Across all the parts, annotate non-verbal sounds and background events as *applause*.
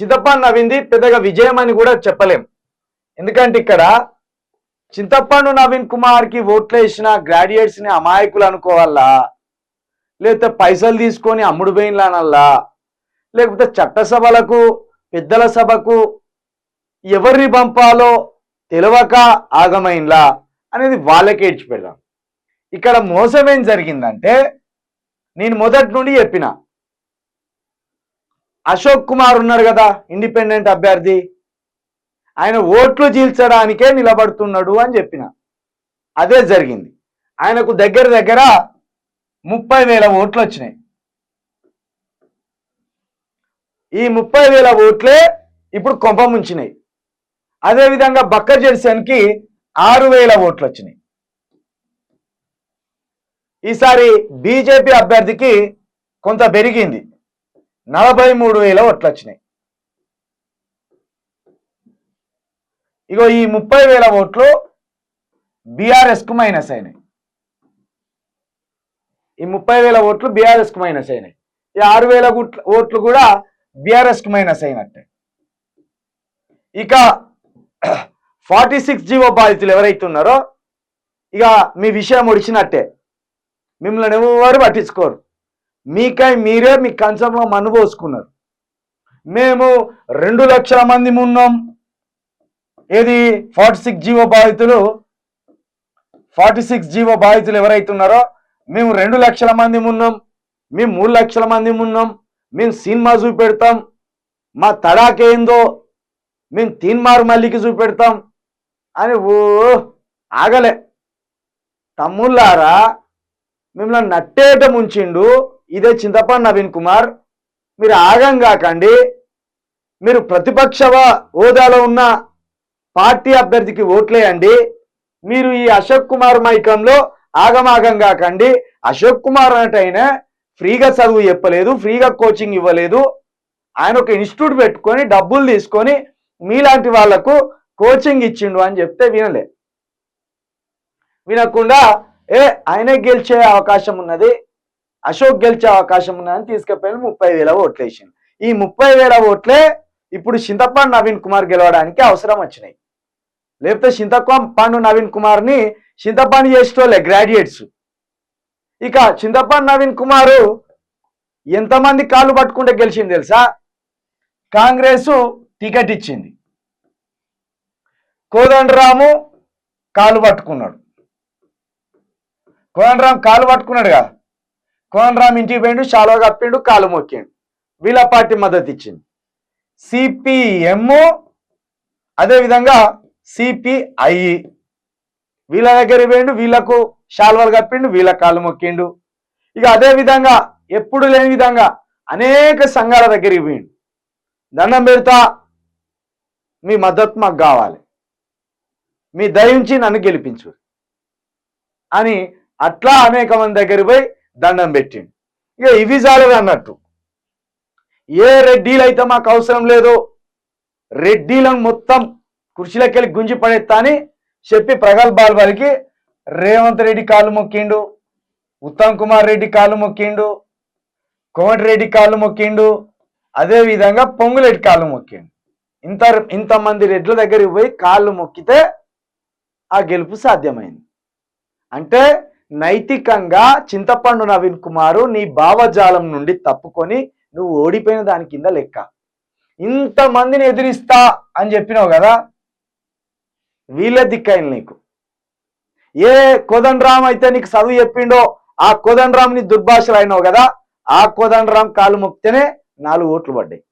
చింతప్ప నవ్వింది పెద్దగా విజయం అని కూడా చెప్పలేం. ఎందుకంటే ఇక్కడ చింతప్పను నవీన్ కుమార్కి ఓట్లు వేసిన గ్రాడ్యుయేట్స్ని అమాయకులు అనుకోవాలా? లేకపోతే పైసలు తీసుకొని అమ్ముడు పోయినలా లేకపోతే చట్టసభలకు పెద్దల సభకు ఎవరిని పంపాలో తెలవక ఆగమైన్లా? అనేది వాళ్ళకే ఇచ్చిపెడదాం ఇక్కడ మోసం ఏం జరిగిందంటే నేను మొదటి నుండి చెప్పిన అశోక్ కుమార్ ఉన్నారు కదా ఇండిపెండెంట్ అభ్యర్థి. ఆయన ఓట్లు చీల్చడానికే నిలబడుతున్నాడు అని చెప్పిన. అదే జరిగింది. ఆయనకు దగ్గర దగ్గర ముప్పై వేల ఓట్లు వచ్చినాయి. ఈ ముప్పై వేల ఓట్లే ఇప్పుడు కొంప ముంచినాయి. అదేవిధంగా బక్క జెర్సన్కి ఆరు వేల ఓట్లు వచ్చినాయి. ఈసారి బీజేపీ అభ్యర్థికి కొంత పెరిగింది. నలభై మూడు వేల ఓట్లు వచ్చినాయి ఇగో ఈ ముప్పై వేల ఓట్లు బీఆర్ఎస్కు మైనస్ అయినాయి. ఈ ముప్పై వేల ఓట్లు బీఆర్ఎస్కు మైనస్ అయినాయి. ఈ ఆరు వేల ఓట్లు కూడా బీఆర్ఎస్కు మైనస్ అయినట్టే. ఇక *clears throat* ఫార్టీ సిక్స్ జీవో బాధితులు ఎవరైతే ఉన్నారో ఇక మీ విషయం ఒడిచినట్టే. మిమ్మల్ని ఎవరు పట్టించుకోరు. మీకై మీరే మీ కంచంలో మన్ను పోసుకున్నారు. మేము రెండు లక్షల మంది ఉన్నాం. ఏది? ఫార్టీ సిక్స్ జీవో బాధితులు. ఫార్టీ సిక్స్ జీవో బాధితులు ఎవరైతే ఉన్నారో మేము రెండు లక్షల మంది ఉన్నాం. మేము మూడు లక్షల మంది ఉన్నాం. మేము సినిమా చూపెడతాం. మా తడాకేందో మేము తీన్మార్ మల్లికి చూపెడతాం. అని ఓ ఆగలే. తమ్ముళ్ళారా? మిమ్మల్ని నట్టేట ముంచిండు. ఇదే చింతపండు నవీన్ కుమార్. మీరు ఆగం కాకండి. మీరు ప్రతిపక్ష హోదాలో ఉన్న పార్టీ అభ్యర్థికి ఓట్లేయండి. మీరు ఈ అశోక్ కుమార్ మైకంలో ఆగమాగం కాకండి. అశోక్ కుమార్ అన్నట్టయినా ఫ్రీగా చదువు చెప్పలేదు ఫ్రీగా కోచింగ్ ఇవ్వలేదు. ఆయన ఒక ఇన్స్టిట్యూట్ పెట్టుకొని డబ్బులు తీసుకొని మీలాంటి వాళ్ళకు కోచింగ్ ఇచ్చిండు అని చెప్తే వినలే. వినకుండా ఏ ఆయనే గెలిచే అవకాశం ఉన్నది. అశోక్ గెలిచే అవకాశం ఉన్నదని తీసుకుపోయి ముప్పై వేల ఓట్లు ఈ ముప్పై వేల ఓట్లే ఇప్పుడు చింతపండు నవీన్ కుమార్ గెలవడానికి అవసరం వచ్చినాయి. లేకపోతే చింతపండు నవీన్ కుమార్ని చింతపండు చేసేటోళ్ళే గ్రాడ్యుయేట్స్ ఇక చింతపండు నవీన్ కుమారు ఎంతమంది కాళ్ళు పట్టుకుంటే గెలిచింది తెలుసా? కాంగ్రెస్ టికెట్ ఇచ్చింది. కోదండరాము కాలు పట్టుకున్నాడు. కోదండరామ్ కాలు పట్టుకున్నాడుగా? కోనరామ్ ఇంటికి పోయిండు షాలో కప్పిండు కాలు మొక్కిండు. వీళ్ళ పార్టీ మద్దతు ఇచ్చింది. సిపిఎం అదేవిధంగా సిపిఐ. వీళ్ళ దగ్గర పోయిండు వీళ్ళకు శాల్వాలు కప్పిండు వీళ్ళ కాలు మొక్కిండు. ఇక అదే విధంగా ఎప్పుడు లేని విధంగా అనేక సంఘాల దగ్గరికి పోయిండు. దండం పెడతా మీ మద్దతు మాకు కావాలి. మీ దయించి నన్ను గెలిపించు అని అట్లా అనేక మంది దగ్గర పోయి దండం పెట్టిండు. ఇక ఇవి చాలదు అన్నట్టు. ఏ రెడ్డీలు అయితే మాకు అవసరం లేదు రెడ్డీలను మొత్తం కుర్చీలోకి గుంజి పడేస్తా అని చెప్పి ప్రగల్భాలు రేవంత్ రెడ్డి కాళ్ళు మొక్కిండు ఉత్తమ్ కుమార్ రెడ్డి కాళ్ళు మొక్కిండు కోమటిరెడ్డి కాళ్ళు మొక్కిండు అదేవిధంగా పొంగులెడ్డి కాళ్ళు మొక్కిండు. ఇంత ఇంతమంది రెడ్ల దగ్గరికి పోయి కాళ్ళు మొక్కితే ఆ గెలుపు సాధ్యమైంది. అంటే నైతికంగా చింతపండు నవీన్ కుమారు నీ భావజాలం నుండి తప్పుకొని నువ్వు ఓడిపోయిన దాని కింద లెక్క. ఇంతమందిని ఎదిరిస్తా అని చెప్పినావు కదా? వీళ్ళే దిక్కైంది నీకు. ఏ కోదండరామ్ అయితే నీకు చదువు చెప్పిండో ఆ కోదండరామ్ని దుర్భాషలు అయినావు కదా? ఆ కోదండరామ్ కాలు మొక్కితేనే నాలుగు ఓట్లు పడ్డాయి.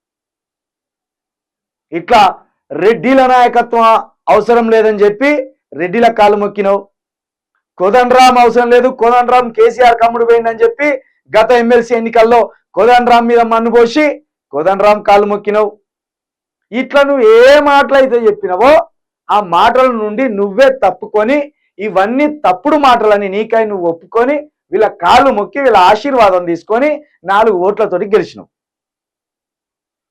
ఇట్లా రెడ్డిల నాయకత్వం అవసరం లేదని చెప్పి రెడ్డిల కాలు మొక్కినావు. కోదండరామ్ అవసరం లేదు. కోదండరామ్ కేసీఆర్ కమ్ముడు పోయిందని చెప్పి గత ఎమ్మెల్సీ ఎన్నికల్లో కోదండరామ్ మీద మన్ను పోసి కోదండరామ్ కాలు మొక్కినావు. ఇట్లా నువ్వు ఏ మాటలైతే చెప్పినవో ఆ మాటల నుండి నువ్వే తప్పుకొని ఇవన్నీ తప్పుడు మాటలని నీకై నువ్వు ఒప్పుకొని వీళ్ళ కాళ్ళు మొక్కి వీళ్ళ ఆశీర్వాదం తీసుకొని నాలుగు ఓట్లతోటి గెలిచినావు.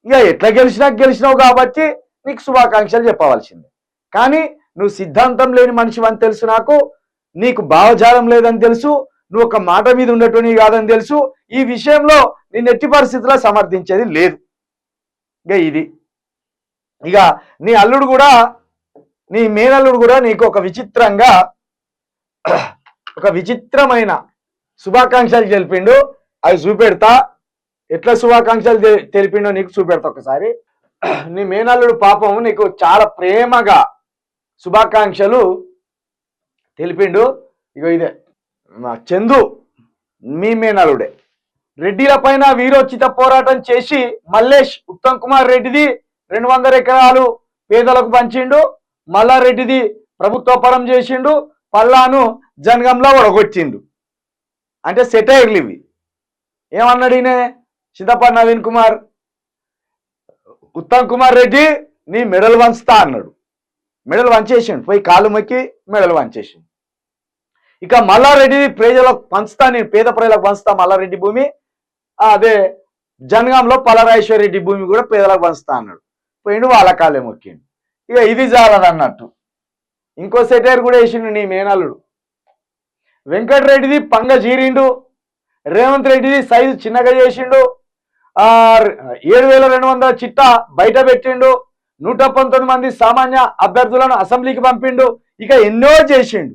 ఇక ఎట్లా గెలిచినా గెలిచినావు కాబట్టి నీకు శుభాకాంక్షలు చెప్పవలసిందే. కానీ నువ్వు సిద్ధాంతం లేని మనిషి అని తెలుసు నాకు. నీకు భావజాలం లేదని తెలుసు నువ్వు ఒక మాట మీద ఉండేటువంటి కాదని తెలుసు ఈ విషయంలో నేను ఎట్టి పరిస్థితిలో సమర్థించేది లేదు. ఇక ఇది. ఇక నీ అల్లుడు కూడా నీ మేనల్లుడు కూడా నీకు ఒక విచిత్రంగా ఒక విచిత్రమైన శుభాకాంక్షలు తెలిపిండు. అవి చూపెడతా. ఎట్లా శుభాకాంక్షలు తెలిపిండో నీకు చూపెడతా ఒకసారి. నీ మేనల్లుడు పాపం నీకు చాలా ప్రేమగా శుభాకాంక్షలు తెలిపిండు. ఇగో ఇదే. మా చందు మీ మేనలుడే రెడ్డిల పైన వీరోచిత పోరాటం చేసి మల్లేష్ ఉత్తమ్ కుమార్ రెడ్డిది రెండు వందల ఎకరాలు పేదలకు పంచిండు. మల్లారెడ్డిది ప్రభుత్వ పరం చేసిండు. పల్లాను జనగంలో ఒడగొచ్చిండు అంటే సెటైర్లు ఇవి. ఏమన్నాడు ఈయన? చింతపడి నవీన్ కుమార్. ఉత్తమ్ కుమార్ రెడ్డి నీ మెడలు వంచుతా అన్నాడు. మెడలు వంచేసిండు. పోయి కాలు మొక్కి మెడలు వంచేసిండు. ఇక మల్లారెడ్డి ప్రజలకు పంచుతా నేను పేద ప్రజలకు పంచుతా మల్లారెడ్డి భూమి. అదే జనగాంలో పలరాజేశ్వర రెడ్డి భూమి కూడా పేదలకు పంచుతా అన్నాడు. పోయిండు వాళ్ళ కాలే మొక్కిండు. ఇక ఇది చాలని అన్నట్టు ఇంకో సెటైర్ కూడా వేసిండు నీ మేనల్లుడు. వెంకటరెడ్డిది పంగ జీరిండు రేవంత్ రెడ్డిది సైజు చిన్నగా చేసిండు. ఏడు వేల రెండు వందల చిట్టా బయట పెట్టిండు. నూట పంతొమ్మిది మంది సామాన్య అభ్యర్థులను అసెంబ్లీకి పంపిండు. ఇక ఎన్నో చేసిండు.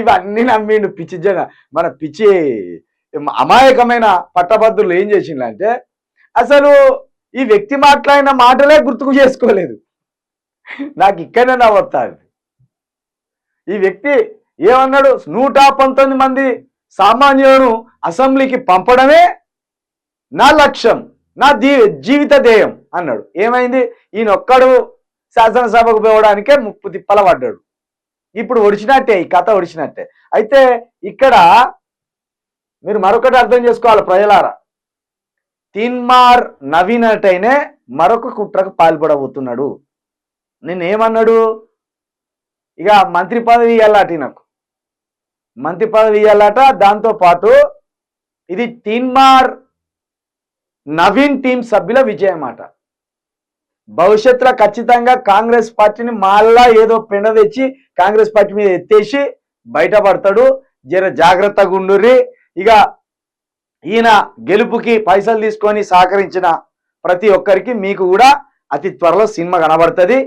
ఇవన్నీ నమ్మిండు పిచ్చి జన. మన పిచ్చి అమాయకమైన పట్టభద్రులు ఏం చేసిందంటే అసలు ఈ వ్యక్తి మాట్లాడిన మాటలే గుర్తుకు చేసుకోలేదు. నాకు ఇక్కడనే నవ్వుతాది ఈ వ్యక్తి ఏమన్నాడు? నూట పంతొమ్మిది మంది సామాన్యులను అసెంబ్లీకి పంపడమే నా లక్ష్యం నా జీవిత ధ్యేయం అన్నాడు. ఏమైంది? ఈయన ఒక్కడు శాసనసభకు పోవడానికే ముప్పు తిప్పల పడ్డాడు. ఇప్పుడు ఒడిచినట్టే ఈ కథ ఒడిచినట్టే. అయితే ఇక్కడ మీరు మరొకటి అర్థం చేసుకోవాలి ప్రజలారా. తిన్మార్ నవ్వినట్టయినే మరొక కుట్రకు పాల్పడబోతున్నాడు. నిన్నేమన్నాడు? ఇక మంత్రి పదవి ఇవ్వాలట నాకు మంత్రి పదవి ఇవ్వాలట దాంతో పాటు ఇది తిన్మార్ నవీన్ టీం సభ్యుల విజయం అట భవిష్యత్తులో ఖచ్చితంగా కాంగ్రెస్ పార్టీని మళ్ళా ఏదో పెండ తెచ్చి కాంగ్రెస్ పార్టీ మీద ఎత్తేసి బయటపడతాడు. జర జాగ్రత్తగా ఉండుర్రి ఇక ఈయన గెలుపుకి పైసలు తీసుకొని సహకరించిన ప్రతి ఒక్కరికి మీకు కూడా అతి త్వరలో సినిమా కనబడుతుంది.